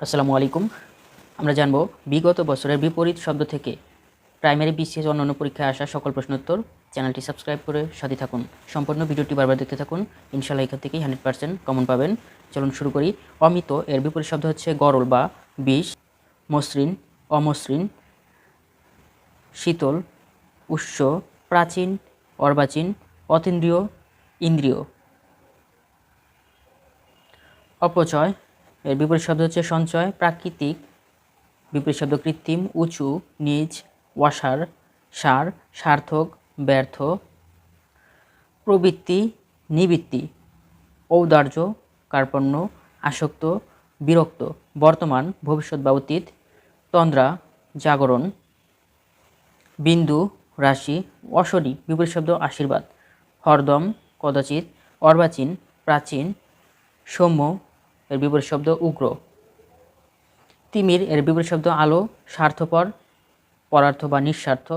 আসসালামু আলাইকুম। আমরা জানব বিগত বছরের বিপরীত শব্দ থেকে প্রাইমারি বিসিএস অন্যান্য পরীক্ষায় আসা সকল প্রশ্নোত্তর চ্যানেলটি সাবস্ক্রাইব করে সাথে থাকুন। সম্পূর্ণ ভিডিওটি বারবার দেখতে থাকুন। ইনশাল্লাহ এখান থেকেই হান্ড্রেড পার্সেন্ট কমন পাবেন। চলুন শুরু করি। অমিত, এর বিপরীত শব্দ হচ্ছে গরল বা বিষ, মসৃণ, অমসৃণ, শীতল উৎস প্রাচীন, অর্বাচীন, অতীন্দ্রিয়, ইন্দ্রিয়। অপচয় এর বিপরীত শব্দ হচ্ছে সঞ্চয়, প্রাকৃতিক। বিপরীত শব্দ কৃত্রিম, উঁচু, নিজ ওয়াসার সার, সার্থক, ব্যর্থ। প্রবৃত্তি, নিবৃত্তি, ঔদার্য, কার্পণ্য, আসক্ত, বিরক্ত, বর্তমান, ভবিষ্যৎ বা অতীত, তন্দ্রা, জাগরণ। বিন্দু, রাশি অশরী বিপরীত শব্দ আশীর্বাদ। হরদম, কদাচিৎ, অর্বাচীন, প্রাচীন, সৌম্য এর বিপরীত শব্দ উগ্র। তিমির এর বিপরীত শব্দ আলো, স্বার্থপর, পরার্থ বা নিঃস্বার্থ।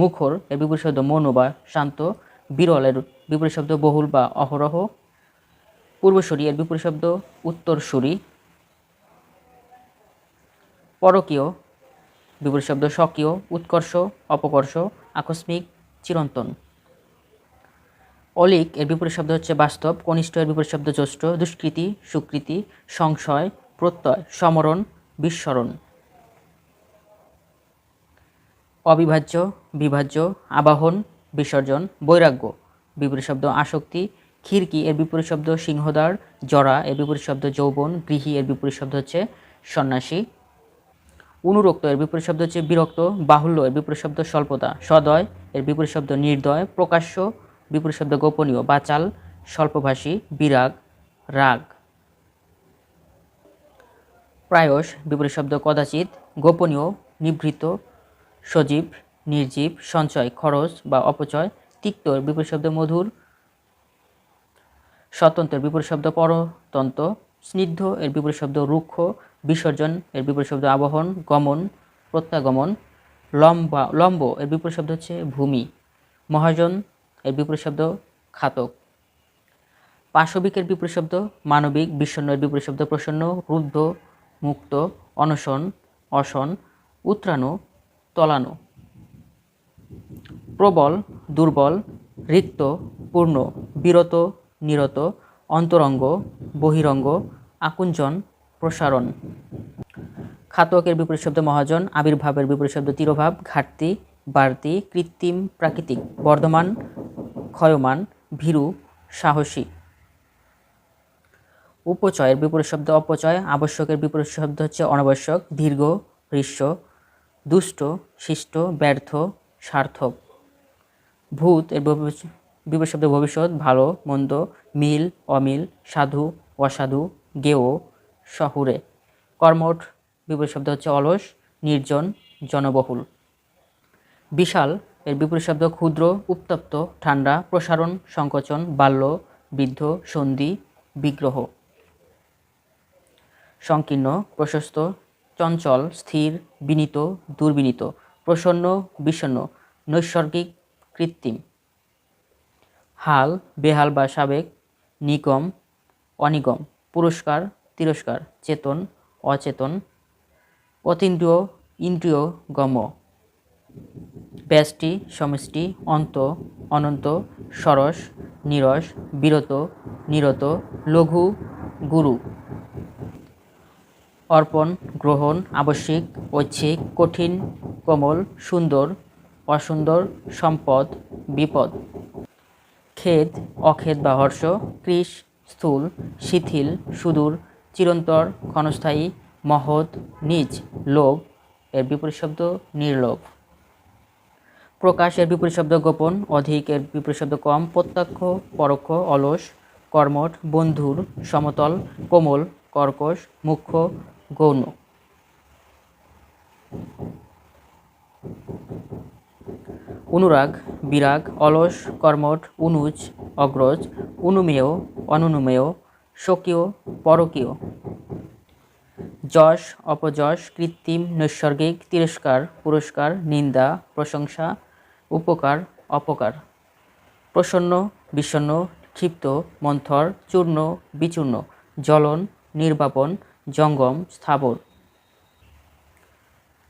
মুখর এর বিপরীত শব্দ মৌন বা শান্ত। বিরল এর বিপরীত শব্দ বহুল বা অহরহ। পূর্বসূরি এর বিপরীত শব্দ উত্তরসূরি। পরকীয় বিপরীত শব্দ স্বকীয়, উৎকর্ষ, অপকর্ষ, আকস্মিক, চিরন্তন। অলিক এর বিপরীত শব্দ হচ্ছে বাস্তব, কনিষ্ঠ এর বিপরীত শব্দ জ্যৈষ্ঠ, দুষ্কৃতি, সুকৃতি, সংশয়, প্রত্যয়, সমরণ, বিস্মরণ। অবিভাজ্য, বিভাজ্য, আবাহন, বিসর্জন, বৈরাগ্য। বিপরীত শব্দ আসক্তি, খিড়কি এর বিপরীত শব্দ সিংহদ্বার, জরা এর বিপরীত শব্দ যৌবন, গৃহী এর বিপরীত শব্দ হচ্ছে সন্ন্যাসী। অনুরক্ত এর বিপরীত শব্দ হচ্ছে বিরক্ত, বাহুল্য এর বিপরীত শব্দ স্বল্পতা, সদয় এর বিপরীত শব্দ নির্দয়, প্রকাশ্য বিপরীত শব্দ গোপনীয়, বাচাল, স্বল্পভাষী, বিরাগ, রাগ। প্রায়শ বিপরীত শব্দ কদাচিৎ গোপনীয়, নিভৃত, সজীব, নির্জীব, সঞ্চয়, খরচ বা অপচয়, তিক্ত এর বিপরীত শব্দ মধুর, স্বতন্ত্রের বিপরীত শব্দ পরতন্ত্র স্নিগ্ধ এর বিপরীত শব্দ রুক্ষ, বিসর্জন এর বিপরীত শব্দ আবহন, গমন, প্রত্যাগমন, লম্বা, লম্ব এর বিপরীত শব্দ হচ্ছে ভূমি। মহাজন এর বিপরীত শব্দ খাতক পাশবিকের বিপরীত শব্দ মানবিক বিষণ্ণ এর বিপরীত শব্দ প্রসন্ন, রুদ্ধ, মুক্ত, অনশন, অসন উত্রানো তলানো প্রবল, দুর্বল, রিক্ত, পূর্ণ, বিরত, নিরত, অন্তরঙ্গ, বহিরঙ্গ আকুঞ্চন প্রসারণ। খাতকের বিপরীত শব্দ মহাজন, আবির্ভাবের বিপরীত শব্দ তিরোভাব, ঘাটতি, বাড়তি, কৃত্রিম, প্রাকৃতিক, বর্ধমান ক্ষয়মান, ভীরু, সাহসী। উপচয়ের বিপরীত শব্দ অপচয়, আবশ্যকের বিপরীত শব্দ হচ্ছে অনাবশ্যক, দীর্ঘ, হৃষ্য, দুষ্ট, শিষ্ট, ব্যর্থ, সার্থক। ভূত এর বিপরীত- শব্দ ভবিষ্যৎ, ভালো, মন্দ, মিল, অমিল, সাধু, অসাধু গেও শহুরে কর্মঠ বিপরীত শব্দ হচ্ছে অলস, নির্জন, জনবহুল। বিশাল এর বিপরীত শব্দ ক্ষুদ্র, উত্তপ্ত, ঠান্ডা, প্রসারণ, সংকোচন, বাল্য, বৃদ্ধ, সন্ধি, বিগ্রহ। সংকীর্ণ, প্রশস্ত, চঞ্চল, স্থির, বিনীত, দুর্বিনীত, প্রসন্ন বিষণ্ণ নৈসর্গিক, কৃত্রিম। হাল, বেহাল বা সাবেক, নিগম, অনিগম, পুরস্কার, তিরস্কার, চেতন, অচেতন, অতীন্দ্রিয়, ইন্দ্রিয়, গম। ব্যষ্টি, সমষ্টি, অন্ত, অনন্ত, সরস, নিরস, বিরত, নিরত, লঘু, গুরু। অর্পণ, গ্রহণ, আবশ্যিক, ঐচ্ছিক, কঠিন, কোমল, সুন্দর, অসুন্দর, সম্পদ, বিপদ। খেদ, অখেদ বা হর্ষ কৃষ স্থূল, শিথিল, সুদূর, চিরন্তর, ক্ষণস্থায়ী, মহৎ, নিজ, লোভ, এর বিপরীত শব্দ নির্লোভ। প্রকাশ এর বিপরীত শব্দ গোপন অধিক এর বিপরীত শব্দ কম, প্রত্যক্ষ, পরোক্ষ, অলস, কর্মঠ, বন্ধুর, সমতল, কোমল, কর্কশ, মুখ্য, গৌণ। অনুরাগ, বিরাগ, অলস, কর্মঠ, অনুজ, অগ্রজ, অনুমেয়, অনুনুমেয়, স্বকীয়, পরকীয়। যশ, অপযশ, কৃত্রিম, নৈসর্গিক, তিরস্কার, পুরস্কার, নিন্দা, প্রশংসা উপকার, অপকার। প্রসন্ন বিষণ্ণ ক্ষিপ্ত, মন্থর, চূর্ণ, বিচূর্ণ, জ্বলন, নির্বাপন, জঙ্গম, স্থাবর।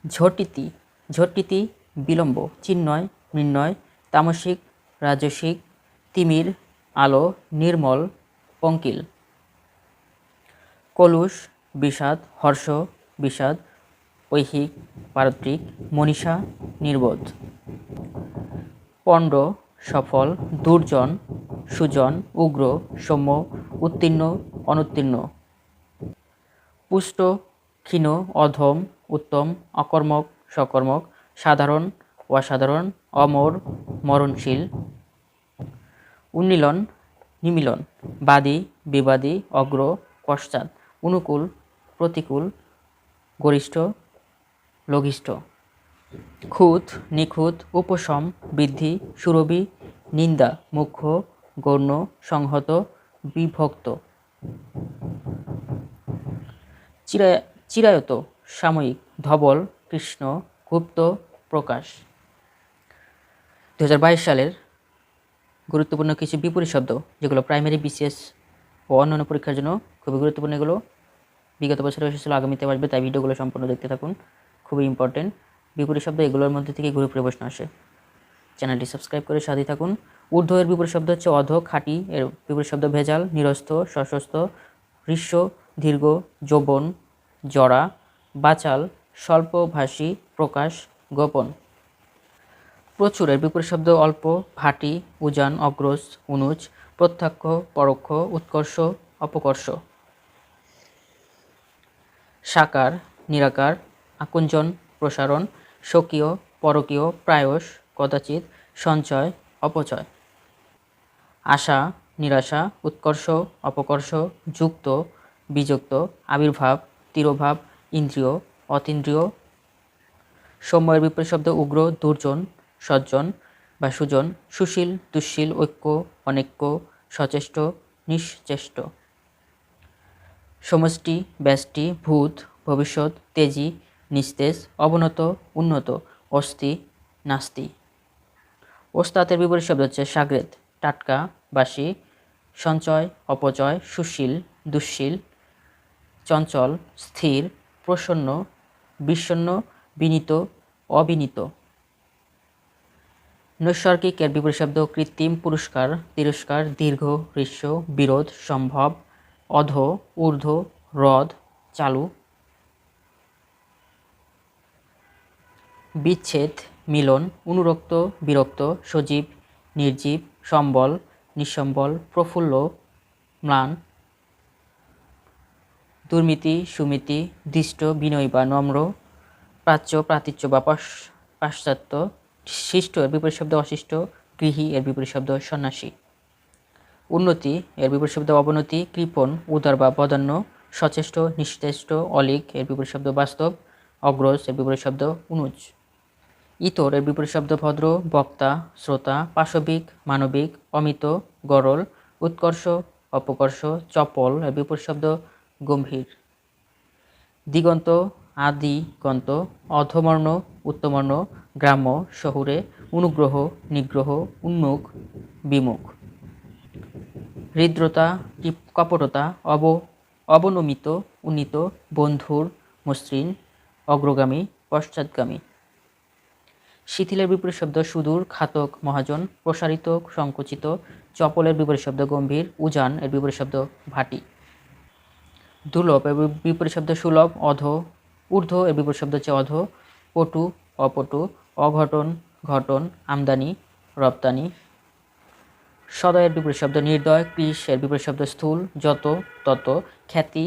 ঝটিতি ঝটিতি, বিলম্ব, চিন্ময়, মৃন্ময়, তামসিক, রাজসিক, তিমির, আলো, নির্মল, পঙ্কিল। কলুষ, বিষাদ, হর্ষ, বিষাদ ঐহিক পারত্রিক মনীষা, নির্বোধ। পণ্ড, সফল, দুর্জন, সুজন, উগ্র, সৌম্য, উত্তীর্ণ, অনুত্তীর্ণ। পুষ্ট, ক্ষীণ, অধম, উত্তম, অকর্মক, সকর্মক, সাধারণ, অসাধারণ, অমর, মরণশীল। উন্মিলন, নিমিলন, বাদী, বিবাদী, অগ্র, পশ্চাৎ, অনুকূল, প্রতিকূল, গরিষ্ঠ লঘিষ্ঠ। খুঁত, নিখুঁত, উপশম, বৃদ্ধি, সুরভি, নিন্দা, মুখ্য, গণ্য, সংহত, বিভক্ত। চিরা চিরায়ত, সাময়িক, ধবল, কৃষ্ণ, গুপ্ত, প্রকাশ। দু হাজার বাইশ সালের গুরুত্বপূর্ণ কিছু বিপরীত শব্দ, যেগুলো প্রাইমারি বিসিএস ও অন্যান্য পরীক্ষার জন্য খুবই গুরুত্বপূর্ণ, এগুলো বিগত বছরে এসেছিল আগামীতে আসবে, তাই ভিডিওগুলো সম্পূর্ণ দেখতে থাকুন। খুবই ইম্পর্টেন্ট বিপরীত শব্দ এগুলোর মধ্যে থেকে ঘুরে ফিরে প্রশ্ন আসে। চ্যানেলটি সাবস্ক্রাইব করে সাথে থাকুন। ঊর্ধ্ব এর বিপরীত শব্দ হচ্ছে অধ খাঁটি। এর বিপরীত শব্দ ভেজাল, নিরস্ত, সশস্ত হৃস্য দীর্ঘ, যৌবন জড়া বাচাল, স্বল্পভাষী, প্রকাশ, গোপন। প্রচুর। এর বিপরীত শব্দ অল্প, ভাটি, উজান অগ্রস অনুজ প্রত্যক্ষ, পরোক্ষ, উৎকর্ষ, অপকর্ষ। সাকার, নিরাকার আকুঞ্চন প্রসারণ, স্বকীয়, পরকীয়, প্রায়শ, কদাচিৎ, সঞ্চয়, অপচয়। আশা, নিরাশা, উৎকর্ষ, অপকর্ষ, যুক্ত, বিযুক্ত, আবির্ভাব, তিরোভাব, ইন্দ্রিয়, অতীন্দ্রিয়। সময়ের বিপরীত শব্দ উগ্র, দুর্জন, সজ্জন বা সুজন, সুশীল, দুঃশীল, ঐক্য, অনৈক্য, সচেষ্ট, নিশ্চেষ্ট। সমষ্টি, ব্যষ্টি, ভূত, ভবিষ্যৎ, তেজি নিস্তেজ, অবনত, উন্নত, অস্থি, নাস্তি। ওস্তাতের বিপরীত শব্দ হচ্ছে সাগরেদ, টাটকা, বাসি, সঞ্চয়, অপচয়, সুশীল, দুঃশীল, চঞ্চল, স্থির, প্রসন্ন, বিষণ্ন, বিনীত, অবিনীত। নৈসর্গিক এর বিপরীত শব্দ কৃত্রিম, পুরস্কার, তিরস্কার, দীর্ঘ হৃস্য বিরোধ, সম্ভব, অধ, ঊর্ধ্ব হ্রদ চালু। বিচ্ছেদ, মিলন, অনুরক্ত, বিরক্ত, সজীব, নির্জীব, সম্বল, নিঃসম্বল, প্রফুল্ল, ম্লান, দুর্মিতি, সুমিতি, দৃষ্ট, বিনয় বা নম্র, প্রাচ্য, প্রাতিচ্য বা পাশ্চাত্য, শিষ্ট এর বিপরীত শব্দ অশিষ্ট, গৃহী এর বিপরীত শব্দ সন্ন্যাসী। উন্নতি এর বিপরীত শব্দ অবনতি, কৃপণ, উদার বা বদান্য, সচেষ্ট নিশ্চেষ্ট অলিক এর বিপরীত শব্দ বাস্তব, অগ্রজ এর বিপরীত শব্দ অনুজ। ইতর এর বিপরীত শব্দ ভদ্র, বক্তা, শ্রোতা, পাশবিক, মানবিক, অমিত, গরল, উৎকর্ষ, অপকর্ষ, চপল এর বিপরীত শব্দ গম্ভীর। দিগন্ত, আদিগন্ত, অধমর্ণ, উত্তমর্ণ, গ্রাম্য, শহুরে, অনুগ্রহ, নিগ্রহ, উন্মুখ, বিমুখ। হৃদ্রতা কপটতা, অব, অবনমিত, উন্নীত, বন্ধুর, মসৃণ, অগ্রগামী, পশ্চাৎগামী। শিথিলের বিপরীত শব্দ সুদূর, খাতক, মহাজন, প্রসারিত, সংকুচিত, চপলের বিপরীত শব্দ গম্ভীর, উজান এর বিপরীত শব্দ ভাটি। দুর্লভ এর বিপরীত শব্দ সুলভ, অধ, ঊর্ধ্ব এর বিপরীত শব্দ হচ্ছে অধ, পটু, অপটু, অঘটন, ঘটন, আমদানি, রপ্তানি। সদয়ের বিপরীত শব্দ নির্দয় কৃষ এর বিপরীত শব্দ স্থূল, যত, তত, খ্যাতি,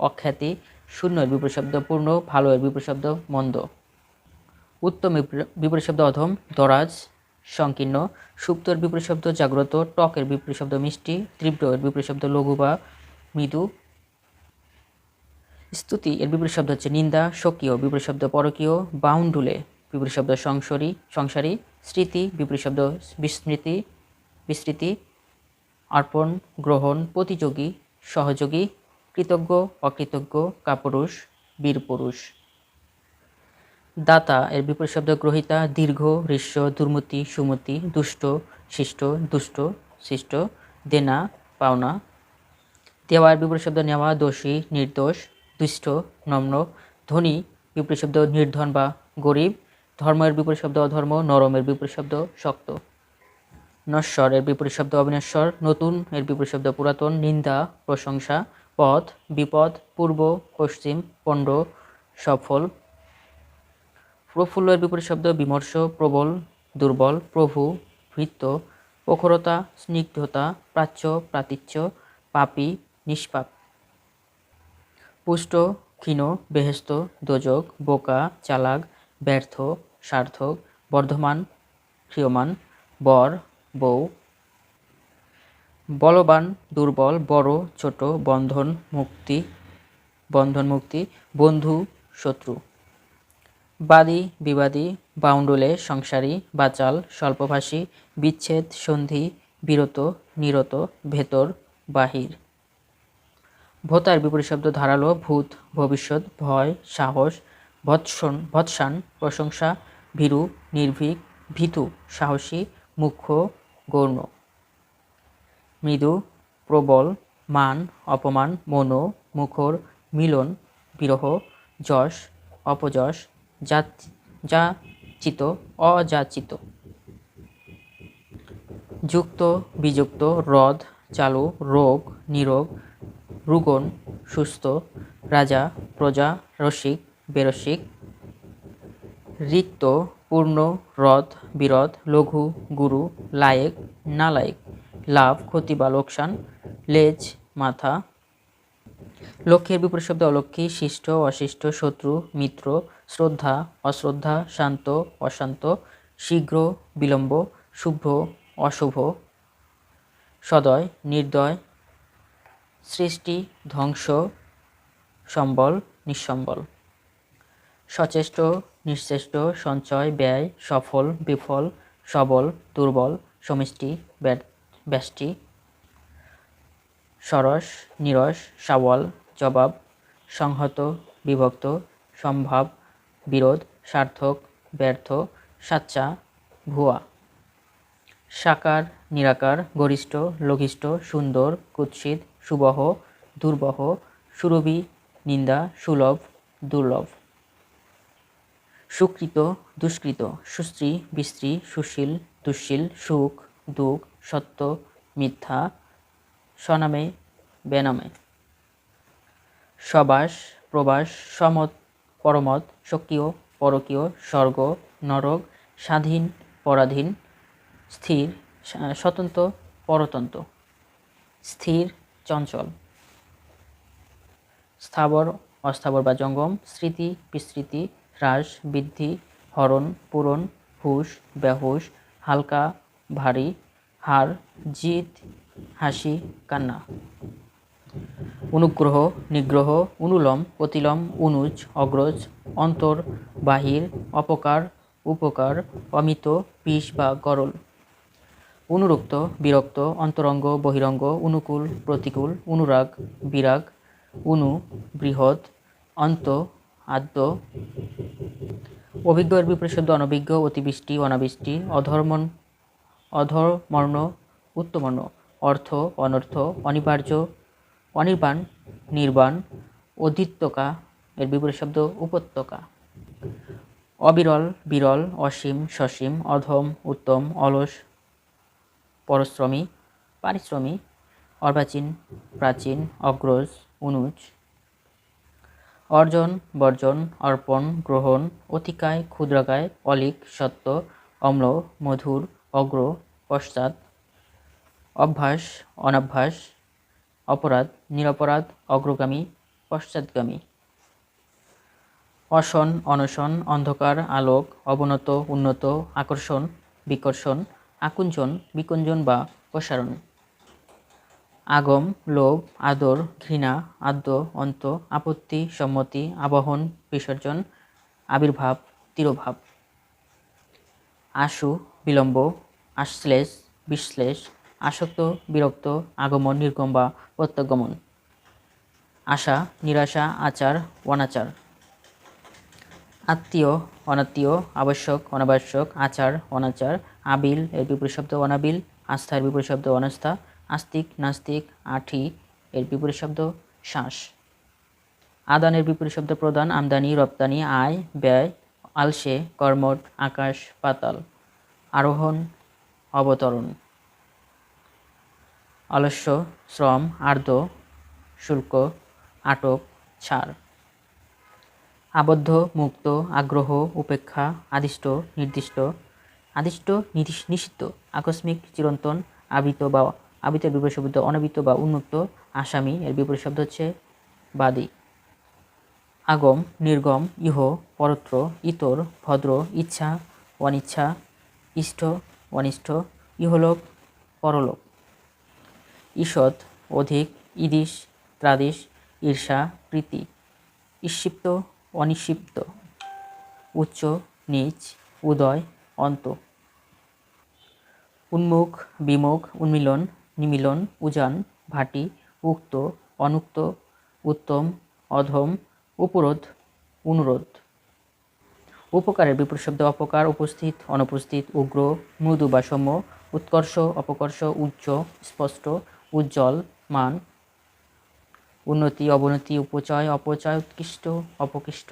অখ্যাতি। শূন্য এর বিপরীত শব্দ পূর্ণ, ভালো এর বিপরীত শব্দ মন্দ। উত্তম বিপরীত শব্দ অধম, দরাজ, সংকীর্ণ, সুপ্তর বিপরীত শব্দ জাগ্রত, টকের বিপরীত শব্দ মিষ্টি তীব্র এর বিপরীত শব্দ লঘু বা মৃদু। স্তুতি এর বিপরীত শব্দ হচ্ছে নিন্দা, স্বকীয় বিপরীত শব্দ পরকীয়, বাউন্ডুলে বিপরীত শব্দ সংসরী সংসারী, স্মৃতি বিপরীত শব্দ বিস্মৃতি, বিস্তৃতি, অর্পণ, গ্রহণ, প্রতিযোগী, সহযোগী, কৃতজ্ঞ, অকৃতজ্ঞ, কাপুরুষ, বীরপুরুষ। দাতা, এর বিপরীত শব্দ গ্রহিতা, দীর্ঘ, হৃষ্য, দুর্মতি, সুমতি, দুষ্ট, শিষ্ট দুষ্ট শিষ্ট দেনা, পাওনা। দেওয়ার বিপরীত শব্দ নেওয়া, দোষী, নির্দোষ, দুষ্ট, নম্র। ধনী, বিপরীত শব্দ নির্ধন বা গরিব। ধর্মের বিপরীত শব্দ অধর্ম, নরমের বিপরীত শব্দ শক্ত। নশ্বর, এর বিপরীত শব্দ অবিনশ্বর। নতুন, এর বিপরীত শব্দ পুরাতন। নিন্দা, প্রশংসা। পথ, বিপদ, পূর্ব, পশ্চিম, পণ্ড, সফল। প্রফুল্ল এর বিপরীত শব্দ বিমর্ষ, প্রবল, দুর্বল, প্রভু, ভৃত্য, প্রখরতা, স্নিগ্ধতা, প্রাচ্য, প্রাতিচ্য, পাপী, নিষ্পাপ। পুষ্ট, ক্ষীণ, বেহেস্ত, দোজক, বোকা, চালাক, ব্যর্থ, সার্থক, বর্ধমান, ক্ষীয়মান, বর, বউ। বলবান, দুর্বল, বড়, ছোট, বন্ধন মুক্তি বন্ধন মুক্তি, বন্ধু, শত্রু। বাদী, বিবাদী বাউন্ডুলে সংসারী, বাচাল, স্বল্পভাষী, বিচ্ছেদ, সন্ধি, বিরত, নিরত, ভেতর, বাহির। ভোতার বিপরীত শব্দ ধারালো, ভূত, ভবিষ্যৎ, ভয়, সাহস, ভৎসন, ভৎসান, প্রশংসা, ভীরু, নির্ভীক, ভীতু, সাহসী, মুখ্য, গৌণ। মৃদু, প্রবল, মান, অপমান, মনো, মুখর, মিলন, বিরহ, যশ, অপযশ যাচিত, অযাচিত। যুক্ত, বিযুক্ত হ্রদ চালু, রোগ, নিরোগ, রুগণ, সুস্থ, রাজা, প্রজা, রসিক, বেরসিক রিক্ত পূর্ণ হ্রদ বিরদ, লঘু, গুরু, লায়েক, নালায়েক, লাভ, ক্ষতি বা লোকসান, লেজ, মাথা। লক্ষ্যের বিপরীত শব্দ অলক্ষ্মী, শিষ্ট, অশিষ্ট, শত্রু, মিত্র শ্রদ্ধা, অশ্রদ্ধা, শান্ত, অশান্ত, শীঘ্র, বিলম্ব, শুভ্র, অশুভ, সদয়, নির্দয়, সৃষ্টি, ধ্বংস, সম্বল, নিঃসম্বল। সচেষ্ট নিশ্চেষ্ট সঞ্চয়, ব্যয়, সফল, বিফল, সবল, দুর্বল, সমষ্টি ব্যষ্টি, সরস, নিরস সাওয়াল জবাব, সংহত, বিভক্ত, সম্ভাব বিরোধ, সার্থক, ব্যর্থ, সাচ্চা, ভুয়া। সাকার, নিরাকার, গরিষ্ঠ, লঘিষ্ঠ, সুন্দর, কুৎসিত, সুবহ, দুর্বহ, সুরভি, নিন্দা, সুলভ, দুর্লভ। সুকৃত, দুষ্কৃত, সুশ্রী, বিস্ত্রী, সুশীল, দুশীল, সুখ, দুঃখ, সত্য, মিথ্যা, স্বনামে, বেনামে। সবাস, প্রবাস, সমত পরমত স্বকীয়, পরকীয়, স্বর্গ, নরক, স্বাধীন, পরাধীন, স্থির স্বতন্ত্র, পরতন্ত্র। স্থির, চঞ্চল। স্থাবর, অস্থাবর বা জঙ্গম, স্মৃতি বিস্মৃতি হ্রাস, বৃদ্ধি, হরণ, পূরণ, হুশ, বেহুশ, হালকা, ভারী, হার, জিত, হাসি, কান্না। অনুগ্রহ, নিগ্রহ, অনুলম, অতিলম, অনুজ, অগ্রজ, অন্তর, বাহির, অপকার, উপকার, অমিত পিস বা গরল। অনুরক্ত, বিরক্ত, অন্তরঙ্গ, বহিরঙ্গ, অনুকূল, প্রতিকূল, অনুরাগ, বিরাগ, অনু, বৃহৎ, অন্ত, আদ্য। অভিজ্ঞ এর অনভিজ্ঞ, অতিবৃষ্টি, অনাবৃষ্টি, অধর্মণ, অধর্মর্ণ, উত্তমর্ণ, অর্থ, অনর্থ, অনিবার্য অনির্বাণ, নির্বাণ অধিত্যকা এর বিপরীত শব্দ উপত্যকা। অবিরল, বিরল, অসীম, সসীম, অধম, উত্তম, অলস, পরশ্রমী, পারিশ্রমী, অর্বাচীন, প্রাচীন, অগ্রজ, অনুজ। অর্জন, বর্জন, অর্পণ, গ্রহণ, অতিকায়, ক্ষুদ্রকায়, অলিক, সত্য, অম্ল, মধুর, অগ্র, পশ্চাৎ। অভ্যাস, অনাভ্যাস, অপরাধ। নিরপরাধ, অগ্রগামী, পশ্চাৎগামী। অসন, অনশন, অন্ধকার, আলোক, অবনত, উন্নত, আকর্ষণ, বিকর্ষণ, আকুঞ্চন, বিকুঞ্জন বা প্রসারণ। আগম, লোভ, আদর, ঘৃণা, আদ্য, অন্ত, আপত্তি, সম্মতি, আবাহন, বিসর্জন, আবির্ভাব, তিরোভাব। আশু, বিলম্ব, আশ্লেষ, বিশ্লেষ আসক্ত, বিরক্ত, আগমন, নির্গম বা প্রত্যাগমন। আশা, নিরাশা, আচার, অনাচার। আত্মীয়, অনাত্মীয়, আবশ্যক, অনাবশ্যক, আচার, অনাচার, আবিল, এর বিপরীত শব্দ অনাবিল আস্থার বিপরীত শব্দ অনাস্থা, আস্তিক, নাস্তিক, আঠি, এর বিপরীত শব্দ শ্বাস। আদানের বিপরীত শব্দ প্রদান, আমদানি, রপ্তানি, আয়, ব্যয়, আলসে, কর্মট, আকাশ, পাতাল। আরোহণ, অবতরণ। আলস্য শ্রম, আর্দ্র, শুল্ক, আটক, ছাড়। আবদ্ধ, মুক্ত, আগ্রহ, উপেক্ষা, আদিষ্ট, নির্দিষ্ট। আদিষ্ট নিষিদ্ধ, আকস্মিক, চিরন্তন, আবৃত বা আবৃতের বিপরীত শব্দ, অনাবৃত বা উন্মুক্ত, আসামি, এর বিপরীত শব্দ হচ্ছে বাদী। আগম, নির্গম, ইহ, পরত্র, ইতর, ভদ্র, ইচ্ছা, অনিচ্ছা ইষ্ট অনিষ্ট ইহলোক, পরলোক। ঈষৎ, অধিক, ইদিশ, ত্রাদিশ, ঈর্ষা, প্রীতি। ঈক্ষিপ্ত অনিক্ষিপ্ত উচ্চ, নীচ, উদয়, অন্ত। উন্মুখ, বিমুখ, উন্মিলন, নিমিলন, উজান, ভাটি, উক্ত, অনুক্ত, উত্তম, অধম, উপরোধ, অনুরোধ। উপকারের বিপরীত শব্দ, অপকার, উপস্থিত, অনুপস্থিত, উগ্র, মৃদু বা উৎকর্ষ, অপকর্ষ, উচ্চ, স্পষ্ট উজ্জ্বল মান। উন্নতি, অবনতি, উপচয়, অপচয়, উৎকৃষ্ট, অপকৃষ্ট।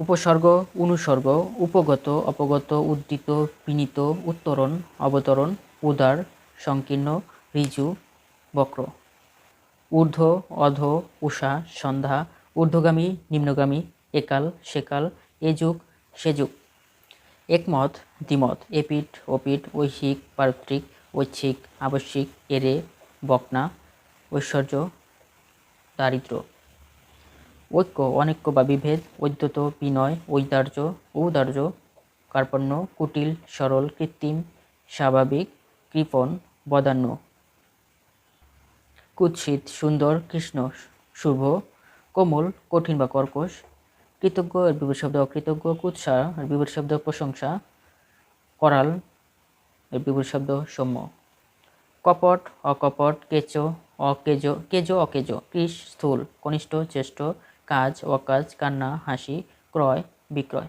উপসর্গ, অনুসর্গ, উপগত, অপগত উদ্ধৃত বিনীত, উত্তরণ, অবতরণ, উদার, সংকীর্ণ ঋজু বক্র। ঊর্ধ্ব, অধ উষা সন্ধ্যা, ঊর্ধ্বগামী, নিম্নগামী, একাল, সেকাল এ যুগ সে যুগ একমত, দ্বিমত, এপিঠ ওপিঠ ঐহিক পারত্রিক ঐচ্ছিক, আবশ্যিক এরে বকনা, ঐশ্বর্য দারিদ্র ঐক্য, অনৈক্য বা বিভেদ ঐদ্যত বিনয় ঔদার্য ঔদার্য, কার্পণ্য, কুটিল, সরল, কৃত্রিম, স্বাভাবিক, কৃপণ, বদান্য। কুৎসিত, সুন্দর, কৃষ্ণ, শুভ, কোমল, কঠিন বা কর্কশ, কৃতজ্ঞ এর বিপরীত শব্দ অকৃতজ্ঞ, কুৎসা এর বিপরীত শব্দ প্রশংসা, করাল এর বিপরীত শব্দ সৌম্য। কপট, অকপট, কেচো, অকেজো, কেজো, অকেজো কৃষ স্থূল, কনিষ্ঠ, জ্যেষ্ঠ, কাজ, অকাজ, কান্না, হাসি, ক্রয়, বিক্রয়।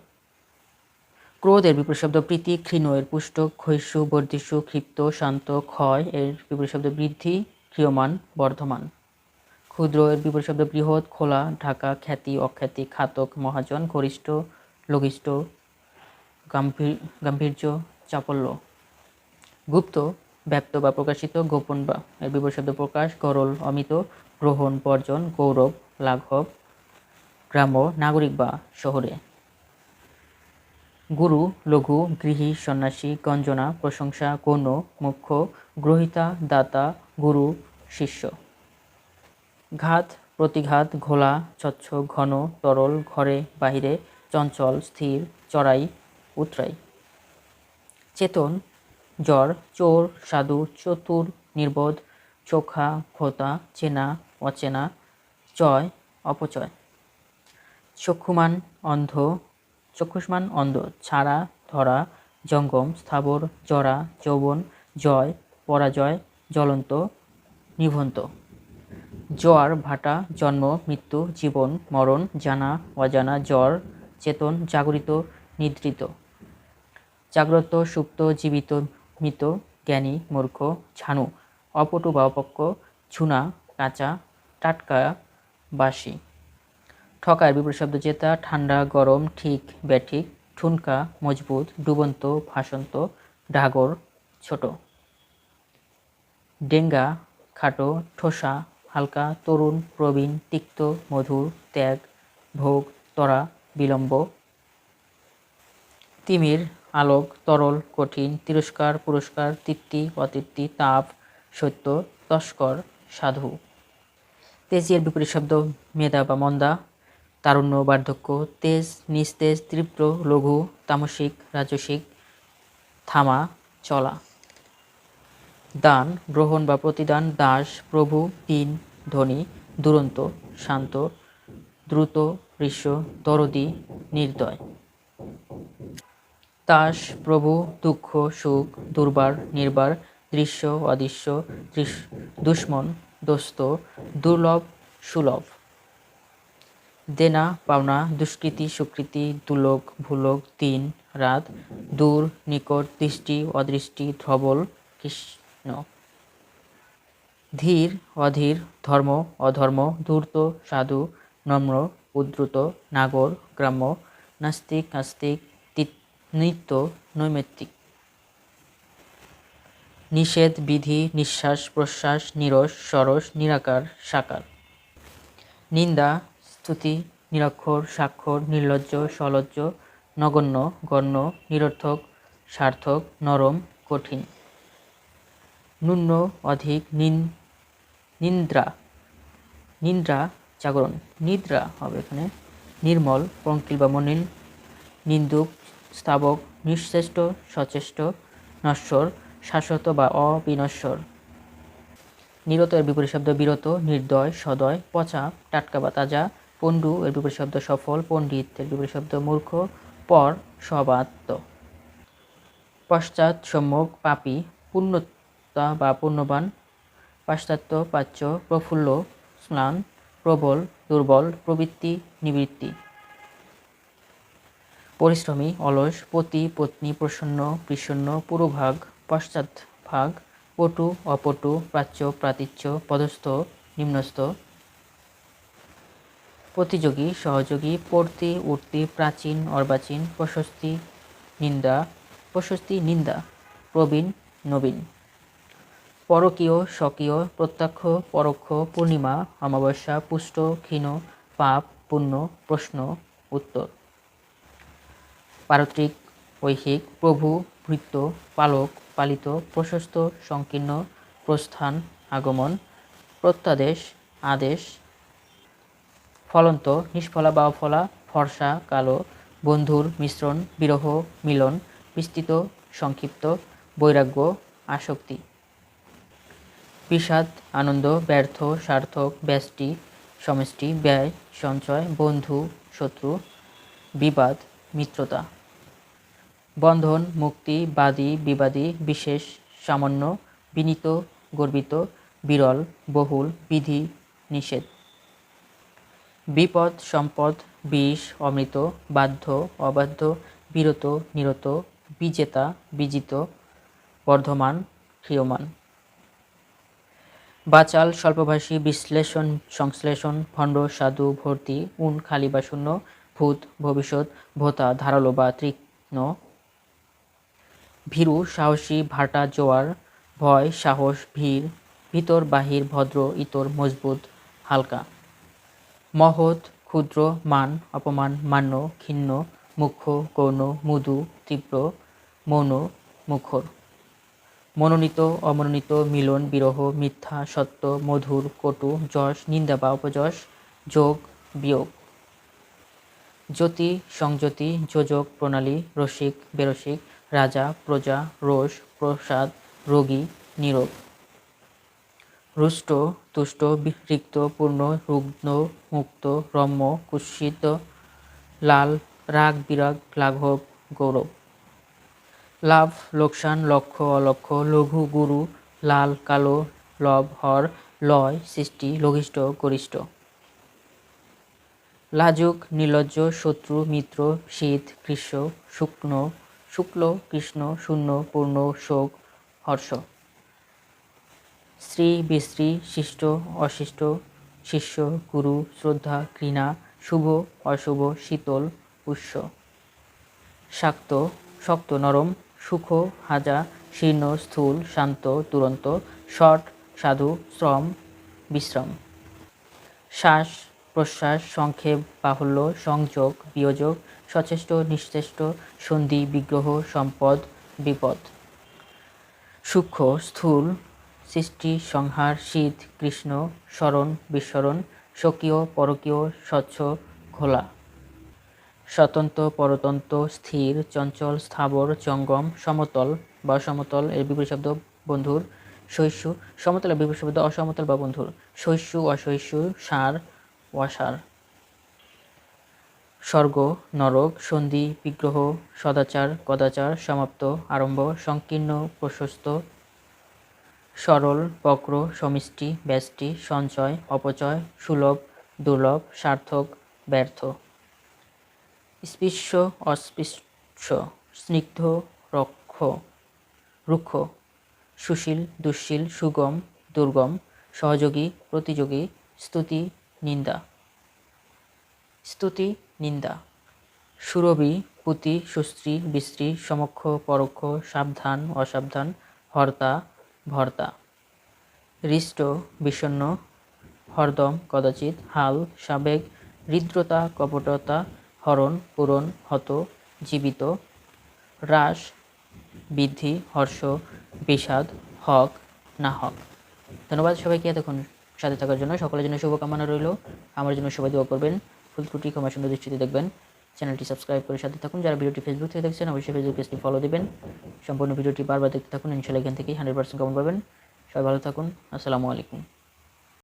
ক্রোধ এর বিপরীত শব্দ প্রীতি, ক্ষীণ এর পুষ্ট ক্ষৈষ্যু বর্ধিষ্যু ক্ষিপ্ত, শান্ত, ক্ষয় এর বিপরীত শব্দ বৃদ্ধি, ক্ষীয়মান, বর্ধমান। ক্ষুদ্র এর বিপরীত শব্দ বৃহৎ, খোলা, ঢাকা, খ্যাতি, অখ্যাতি, খাতক, মহাজন গরিষ্ঠ লঘিষ্ঠ, গাম্ভীর, গাম্ভীর্য, চাপল্য। গুপ্ত ব্যক্ত বা প্রকাশিত, গোপন বা বিপরীত শব্দ প্রকাশ, গরল, অমিত, গ্রহণ, বর্জন, গৌরব, লাঘব, গ্রাম্য, নাগরিক বা শহরে। গুরু, লঘু, গৃহী, সন্ন্যাসী, গঞ্জনা, প্রশংসা গৌণ মুখ্য, গ্রহিতা, দাতা, গুরু, শিষ্য। ঘাত, প্রতিঘাত, ঘোলা, স্বচ্ছ, ঘন, তরল, ঘরে, বাহিরে, চঞ্চল, স্থির, চড়াই, উতরাই। চেতন জ্বর, চোর, সাধু, চতুর, নির্বোধ, চোখা খোতা চেনা, অচেনা, চয়, অপচয়। চক্ষুমান অন্ধ, চক্ষুষ্মান অন্ধ, ছাড়া, ধরা, জঙ্গম, স্থাবর, জরা, যৌবন, জয়, পরাজয়, জ্বলন্ত, নিভন্ত। জোয়ার, ভাটা, জন্ম, মৃত্যু, জীবন, মরণ, জানা, অজানা, জ্বর, চেতন, জাগরিত, নিদ্রিত। জাগ্রত, সুপ্ত, জীবিত মৃত, জ্ঞানী, মূর্খ ছানু অপটু বা অপক্ষ ঝুনা, কাঁচা, টাটকা বাসি ঠকার বিপরীত শব্দ জেতা, ঠান্ডা, গরম, ঠিক, ব্যাঠিক, ঠুনকা, মজবুত, ডুবন্ত, ভাসন্ত, ডাগর, ছোট। ডেঙ্গা, খাটো, ঠোসা, হালকা, তরুণ, প্রবীণ, তিক্ত, মধুর, ত্যাগ, ভোগ, তরা, বিলম্ব। তিমির আলোক, তরল, কঠিন, তিরস্কার, পুরস্কার, তৃপ্তি, অতৃপ্তি, তাপ, সত্য, তস্কর, সাধু। তেজের বিপরীত শব্দ মেধা বা মন্দা, তারুণ্য, বার্ধক্য, তেজ, নিস্তেজ, তীব্র, লঘু, তামসিক, রাজসিক, থামা, চলা। দান, গ্রহণ বা প্রতিদান, দাস, প্রভু, দিন, ধনী, দুরন্ত, শান্ত, দ্রুত ঋষ্য দরদি, নির্দয়। তাস, প্রভু, দুঃখ, সুখ, দুর্বার, নির্বার, দৃশ্য, অদৃশ্য দৃশ- দুশ্মন, দোস্ত, দুর্লভ, সুলভ। দেনা, পাওনা, দুষ্কৃতি, সুকৃতি, দুলোক, ভুলোক, দিন, রাত, দূর, নিকট, দৃষ্টি, অদৃষ্টি, ধবল, কৃষ্ণ। ধীর, অধীর, ধর্ম, অধর্ম, ধূর্ত, সাধু, নম্র, উদ্ধৃত, নাগর, গ্রাম্য, নাস্তিক আস্তিক তি- নিত্য নৈমিত্তিক। নিষেধ, বিধি, নিঃশ্বাস, প্রশ্বাস, নিরস, সরস, নিরাকার, সাকার। নিন্দা, স্তুতি, নিরক্ষর, স্বাক্ষর, নির্লজ্জ, সলজ্জ, নগণ্য, গণ্য, নিরর্থক, সার্থক, নরম, কঠিন। ন্যূন অধিক, নিন, নিন্দ্রা। নিন্দ্রা জাগরণ। নিদ্রা হবে এখানে। নির্মল, পঙ্কিল বা মনিল নিন্দুক স্থাবক নিঃশ্রেষ্ঠ, সচেষ্ট, নশ্বর, শাশ্বত বা অবিনশ্বর। নিরত এর বিপরীত শব্দ বিরত, নির্দয়, সদয়, পচা, টাটকা বা তাজা। পণ্ডু এর বিপরীত শব্দ সফল পণ্ডিত এর বিপরীত শব্দ মূর্খ, পর, সবাত্ম। পশ্চাৎ, সম্মুখ, পাপী পূর্ণতা বা পূর্ণবান পাশ্চাত্য, পাচ্য, প্রফুল্ল, স্নান, প্রবল, দুর্বল, প্রবৃত্তি, নিবৃত্তি। পরিশ্রমী, অলস, পতি, পত্নী, প্রসন্ন প্রসন্ন পুরোভাগ পশ্চাৎ ভাগ, পটু, অপটু, প্রাচ্য, প্রাতিচ্য, পদস্থ, নিম্নস্থ। প্রতিযোগী, সহযোগী, পড়তি উঠতি প্রাচীন, অর্বাচীন, প্রশস্তি, নিন্দা প্রশস্তি, নিন্দা, প্রবীণ, নবীন। পরকীয়, স্বকীয়, প্রত্যক্ষ, পরোক্ষ, পূর্ণিমা, অমাবস্যা, পুষ্ট, ক্ষীণ, পাপ, পুণ্য, প্রশ্ন, উত্তর। পারত্রিক, ঐহিক, প্রভু, ভৃত্য, পালক, পালিত, প্রশস্ত, সংকীর্ণ, প্রস্থান, আগমন, প্রত্যাদেশ, আদেশ, ফলন্ত, নিষ্ফলা বা ফলা ফর্সা, কালো, বন্ধুর মিশ্রণ, বিরহ, মিলন, বিস্তৃত, সংক্ষিপ্ত, বৈরাগ্য, আসক্তি। বিষাদ, আনন্দ, ব্যর্থ, সার্থক, ব্যষ্টি, সমষ্টি, ব্যয়, সঞ্চয়, বন্ধু, শত্রু, বিবাদ, মিত্রতা। বন্ধন, মুক্তি, বাদী, বিবাদী, বিশেষ, সামান্য, বিনীত, গর্বিত, বিরল, বহুল, বিধি, নিষেধ। বিপদ, সম্পদ, বিষ, অমৃত, বাধ্য, অবাধ্য, বিরত, নিরত, বিজেতা, বিজিত, বর্ধমান ক্ষীয়মান বাচাল, স্বল্পভাষী, বিশ্লেষণ, সংশ্লেষণ, ভণ্ড, সাধু, ভর্তি, উন, খালি বা শূন্য, ভূত, ভবিষ্যৎ, ভোতা, ধারালো বা তীক্ষ্ণ ভীরু, সাহসী, ভাটা, জোয়ার, ভয়, সাহস, ভীর, ভিতর, বাহির, ভদ্র, ইতর, মজবুত, হালকা। মহৎ, ক্ষুদ্র, মান, অপমান, মান্য ক্ষীণ মুখ্য, গৌণ মৃদু তীব্র, মৌন, মুখর। মনোনীত, অমনোনীত, মিলন, বিরহ, মিথ্যা, সত্য, মধুর, কটু, যশ, নিন্দা বা অপযশ, যোগ, বিয়োগ। জ্যোতি সংযতি যোজক, প্রণালী, রসিক, বেরসিক রাজা, প্রজা, রোষ, প্রসাদ, রোগী, নিরোগ। রুষ্ট, তুষ্ট, রিক্ত, পূর্ণ, রুগ্ন, মুক্ত, রম্য, কুৎসিত, লাল, রাগ, বিরাগ, লাঘব, গৌরব। লাভ, লোকসান লক্ষ্য অলক্ষ্য লঘু, গুরু, লাল, কালো, লব, হর, লয়, সৃষ্টি, লঘিষ্ঠ, গরিষ্ঠ। লাজুক, নির্লজ্জ, শত্রু, মিত্র, শীত, গ্রীষ্ম, শুকনো শুক্ল, কৃষ্ণ, শূন্য, পূর্ণ, শোক, হর্ষ। স্ত্রী, বিস্ত্রী, শিষ্ট, অশিষ্ট, শিষ্য, গুরু, শ্রদ্ধা, ঘৃণা, শুভ, অশুভ, শীতল উৎস শাক্ত, শক্ত, নরম সুখ হাজা, শীর্ণ, স্থূল, শান্ত, দুরন্ত শট সাধু, শ্রম, বিশ্রাম। শ্বাস, প্রশ্বাস, সংক্ষেপ, বাহুল্য, সংযোগ, বিয়োজক সচেষ্ট নিশ্চেষ্ট সন্ধি, বিগ্রহ, সম্পদ, বিপদ। সূক্ষ্ম, স্থূল, সৃষ্টি, সংহার, শীত, কৃষ্ণ, স্মরণ, বিস্মরণ, স্বকীয়, পরকীয়, স্বচ্ছ, ঘোলা। স্বতন্ত্র, পরতন্ত্র, স্থির, চঞ্চল, স্থাবর জঙ্গম সমতল বা সমতল এর বিপরীত শব্দ বন্ধুর। শৈশু সমতল বিপরীত শব্দ অসমতল বা বন্ধুর। শৈশু অশৈশু সার, অসার। স্বর্গ, নরক, সন্ধি, বিগ্রহ, সদাচার কদাচার সমাপ্ত, আরম্ভ, সংকীর্ণ, প্রশস্ত, সরল, বক্র, সমিষ্টি, ব্যষ্টি, সঞ্চয়, অপচয়, সুলভ, দুর্লভ, সার্থক, ব্যর্থ। স্পৃশ্য, অস্পৃশ্য, স্নিগ্ধ, রক্ষ, রুক্ষ, সুশীল, দুঃশীল, সুগম, দুর্গম, সহযোগী, প্রতিযোগী, স্তুতি, নিন্দা। স্তুতি নিন্দা। সুরভি, পুতি সুস্ত্রী বিস্ত্রী, সমক্ষ, পরোক্ষ, সাবধান, অসাবধান, হর্তা, ভর্তা। হৃষ্ট, বিষণ্ণ, হরদম, কদাচিৎ, হাল সাবেক হৃদ্রতা, কপটতা, হরণ, পূরণ, হত, জীবিত। হ্রাস, বৃদ্ধি, হর্ষ, বিষাদ, হক না হক ধন্যবাদ সবাইকে এতক্ষণ সাথে থাকার জন্য। সকলের জন্য শুভকামনা রইল। আমার জন্য সবাই দোয়া করবেন। ফুল ত্রুটি ক্ষমা সুন্দর দৃষ্টিতে দেখবেন। চ্যানেলটি সাবস্ক্রাইব করে সাথে থাকুন। যারা ভিডিওটি ফেসবুক থেকে দেখছেন, অবশ্যই ফেসবুক পেজটি ফলো দেবেন। সম্পূর্ণ ভিডিওটি বারবার দেখতে থাকুন। ইনশাল্লাহ এখান থেকেই হান্ড্রেড পার্সেন্ট কমন পাবেন। সবাই ভালো থাকুন। আসসালামু আলাইকুম।